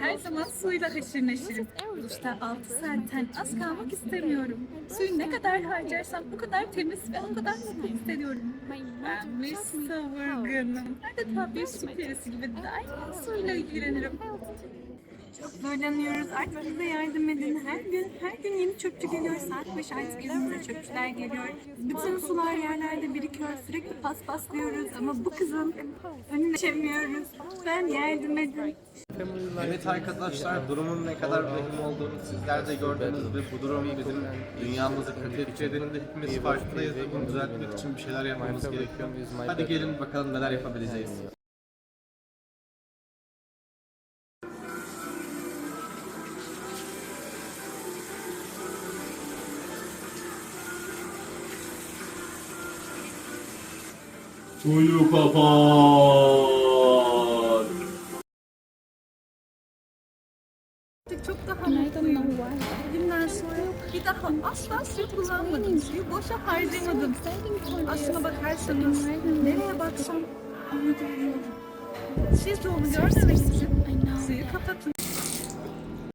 Her zaman suyla haşır neşirim. Duşta 6 saatten az kalmak istemiyorum. Suyu ne kadar harcarsam o kadar temiz ve o kadar mutlu hissediyorum. Ben bir savurganım. Adeta bir su perisi gibi daima suyla ilgilenirim. Çok zorlanıyoruz. Artık bize yardım edin. Her gün her gün yeni çöpçü geliyor. Saat başı artık evimize çöpçüler geliyor. Bütün sular yerlerde birikiyor. Sürekli paspaslıyoruz ama bu kızın önüne geçemiyoruz. Ben yardım edin. Evet arkadaşlar durumun ne kadar vahim olduğunu sizler de gördünüz ve bu durum bizim dünyamızı kötü etkilediğini de hepimiz farkındayız ve bunu düzeltmek için bir şeyler yapmamız gerekiyor. Hadi gelin bakalım neler yapabileceğiz. Suyu kapat. Çok daha mutluyum. Bugünden sonra bir daha asla su kullanmadım. Suyu boşa harcamadım. Aslına bakarsanız nereye baksam onu görüyorum. Siz de oluyorsunuz. Suyu.